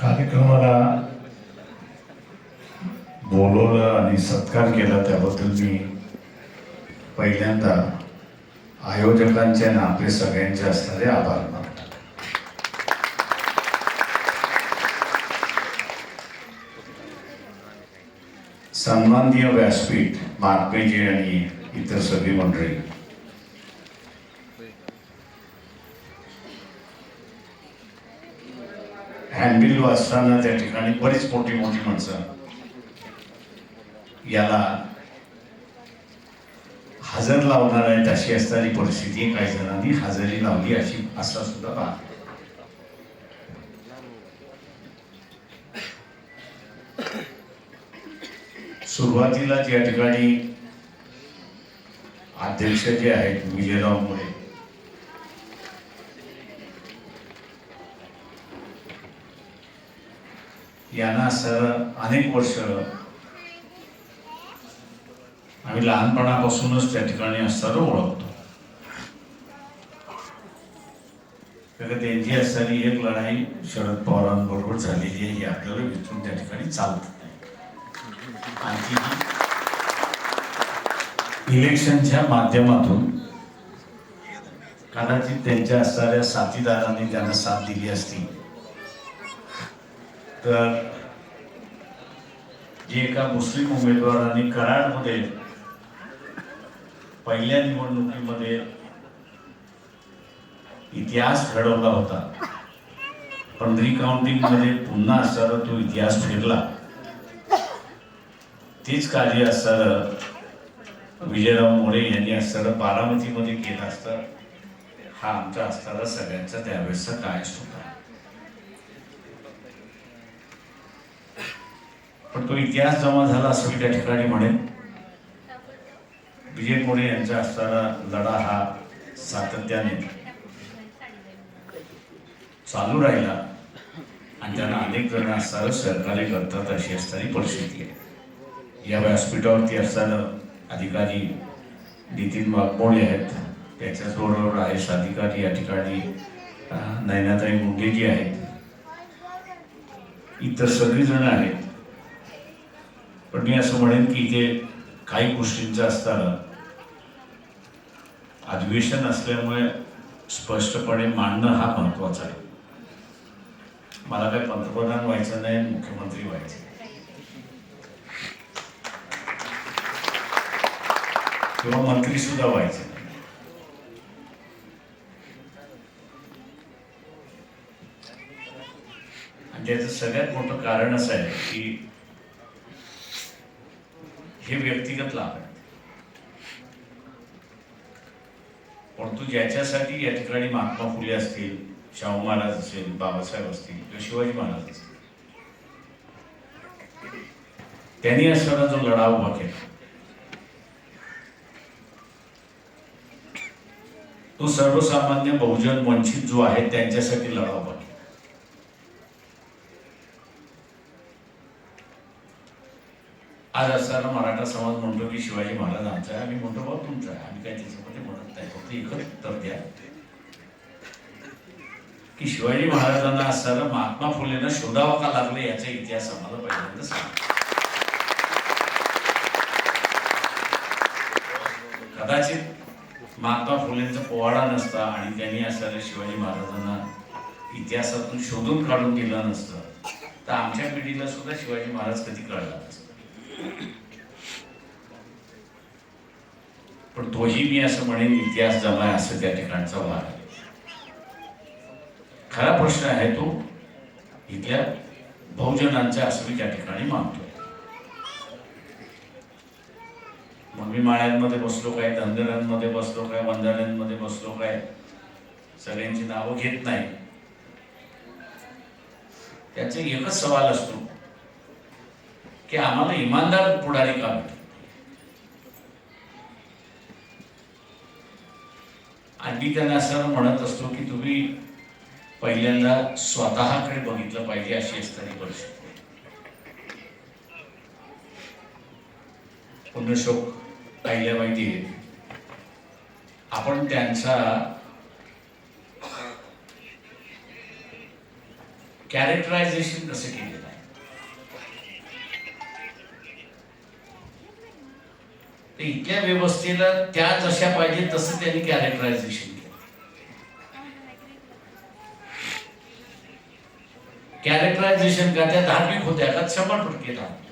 कार्यक्रमाला बोलवलं आणि सत्कार केला त्याबद्दल मी पहिल्यांदा आयोजकांचे आणि आपले सगळ्यांचे असणारे आभार मानतो. सन्माननीय व्यासपीठ महात्मेजी आणि इतर सगळी मंडळी हँडबिल वाचताना त्या ठिकाणी बरीच मोठी मोठी माणसं याला हजर लावणार आहेत अशी असणारी परिस्थिती काही जणांनी हजेरी लावली अशी असा सुद्धा भाग सुरुवातीला या ठिकाणी अध्यक्ष जे आहेत विजयराव मुळे यांना सर अनेक वर्ष आम्ही लहानपणापासूनच त्या ठिकाणी असताना ओळखतो. त्यांची असणारी एक लढाई शरद पवारांबरोबर झालेली आहे ही आपल्याला विचारून त्या ठिकाणी चालत. नाही आणखी इलेक्शनच्या माध्यमातून कदाचित त्यांच्या असणाऱ्या साथीदारांनी त्यांना साथ दिली असती. तर जे एका मुस्लिम उमेदवारांनी कराडमध्ये पहिल्या निवडणुकीमध्ये इतिहास घडवला होता पण रिकाउंटिंगमध्ये पुन्हा असताना तो इतिहास फिरला. तेच कार्य असताना विजयराव मोरे यांनी असताना बारामतीमध्ये केलं असतं. हा आमचा असताना सगळ्यांचा त्यावेळेसचा कायच होता पण तो इतिहास जमा झाला असं मी त्या ठिकाणी म्हणेन. विजय मोरे यांचा असताना लढा हा सातत्याने चालू राहिला आणि त्यांना अनेक जण असताना सहकार्य करतात अशी असणारी परिस्थिती आहे. या व्यासपीठावरती असताना अधिकारी नितीन वाघमोळे आहेत. त्याच्याचबरोबर आय अधिकारी या ठिकाणी नैनाताई नयनाताई मुंडेजी आहेत. इतर सगळीजणं आहेत. पण मी असं म्हणेन की इथे काही गोष्टींचं असताना अधिवेशन असल्यामुळे स्पष्टपणे मांडणं हा महत्त्वाचा आहे. मला काही पंतप्रधान व्हायचं नाही मुख्यमंत्री व्हायचं. किंवा मंत्री सुद्धा व्हायचं नाही. आणि त्याचं सगळ्यात मोठं कारण असं आहे की हे व्यक्तिगत लाभ आहेत. तू ज्याच्यासाठी या ठिकाणी महात्मा फुले असतील शाहू महाराज असेल बाबासाहेब असतील किंवा शिवाजी महाराज असतील त्यांनी असताना जो लढा उभा केला तो सर्वसामान्य बहुजन वंचित जो आहे त्यांच्यासाठी लढा उभा केला. आज असताना मराठा समाज म्हणतो की शिवाजी महाराज आमचा आहे. आम्ही म्हणतो बाबा तुमचा आहे. आम्ही काय त्याच्यामध्ये म्हणत नाही. फक्त एकच उत्तर द्या. की शिवाजी महाराजांना असताना महात्मा फुलेंना शोधावा का लागले याचा इतिहास आम्हाला पहिल्यांदा सांग. कदाचित महात्मा फुलेंचा पोवाडा नसता आणि त्यांनी असताना शिवाजी महाराजांना इतिहासातून शोधून काढून दिलं नसतं तर आमच्या पिढीला सुद्धा शिवाजी महाराज कधी कळला नसतं. पण तोही मी असं म्हणेन इतिहास जमाय असं त्या ठिकाणचा भाग आहे. खरा प्रश्न आहे तो इथल्या बहुजनांचा असं मी त्या ठिकाणी मानतो मग मी माळ्यांमध्ये बसलो काय धनगरांमध्ये बसलो काय वंजाऱ्यांमध्ये बसलो काय सगळ्यांची नावं घेत नाही. त्याचा एकच सवाल असतो की आम्हाला इमानदार पुढारी का भेटत आणि त्यांना असं म्हणत असतो की तुम्ही पहिल्यांदा स्वतःकडे बघितलं पाहिजे अशी असणारी परिस्थिती. पुण्यशोक माहिती आहे. आपण त्यांचा कॅरेक्टरायझेशन कसं केलेलं तर इथल्या व्यवस्थेला त्या जशा पाहिजे तसं त्यांनी कॅरेक्टरायझेशन केलं. कॅरेक्टरायझेशन का त्या धार्मिक होत्या का? शंभर टक्के धार्मिक